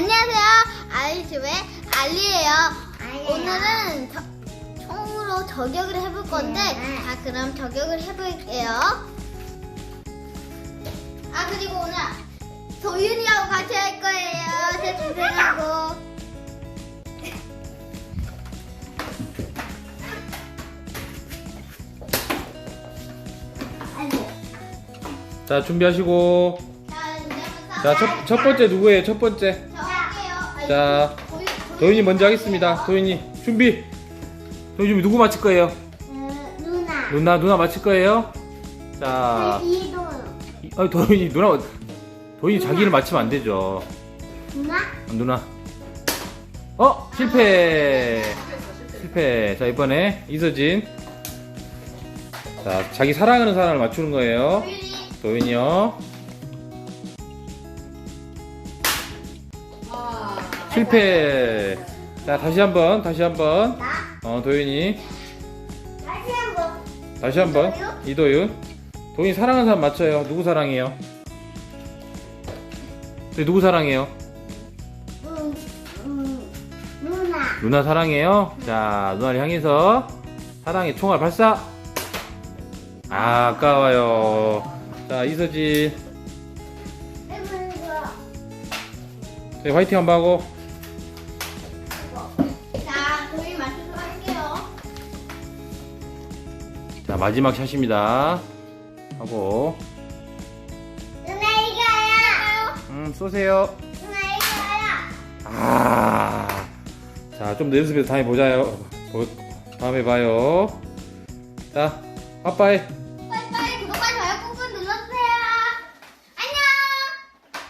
안녕하세요. 알리즈의 알리예요. 알리예요. 오늘은 저- 총으로 저격을 해볼 건데, 네. 자 그럼 저격을 해볼게요. 아 그리고 오늘 도윤이하고 같이 할 거예요. 제 동생하고. 자 준비하시고 자 자 첫 첫 번째 누구예요 첫 번째. 자, 도윤, 도윤이 먼저 하겠습니다. 도윤이 준비. 도윤이 준비 누구 맞힐 거예요? 어, 누나. 누나 누나 맞힐 거예요? 자. 이도. 이- 아, 도윤이 누나 도윤이 자기를 맞히면 안 되죠. 누나? 누나. 어 실패. 실패. 자 이번에 이서진. 자 자기 사랑하는 사람을 맞추는 거예요. 도윤이. 도윤이요 실패. 자 다시 한 번 다시 한 번. 나? 어 도윤이. 다시 한 번. 다시 한 번. 이도윤 도윤이 사랑하는 사람 맞춰요. 누구 사랑해요? 네, 누구 사랑해요? 누나. 누나 사랑해요? 자 누나를 향해서 사랑의 총알 발사. 아 아까워요. 자 이서진 해보는 거. 네, 화이팅 한번 하고 자 마지막 샷입니다 하고 누나 이거야. 음 쏘세요 누나 이거야. 아, 자, 좀 더 연습해서 다음에 보자요. 보- 다음에 봐요. 자, 빠빠이.